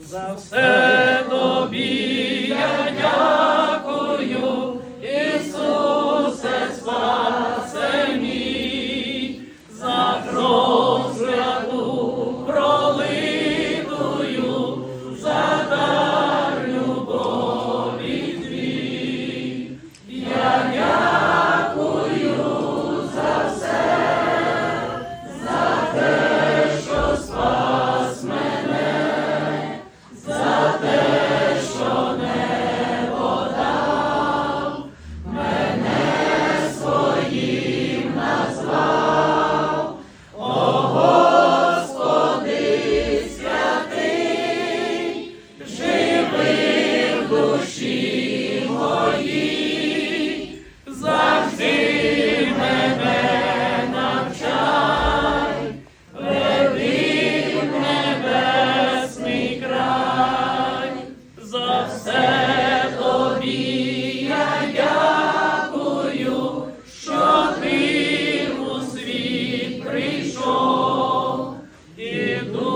За все тобі я дякую. Pedro.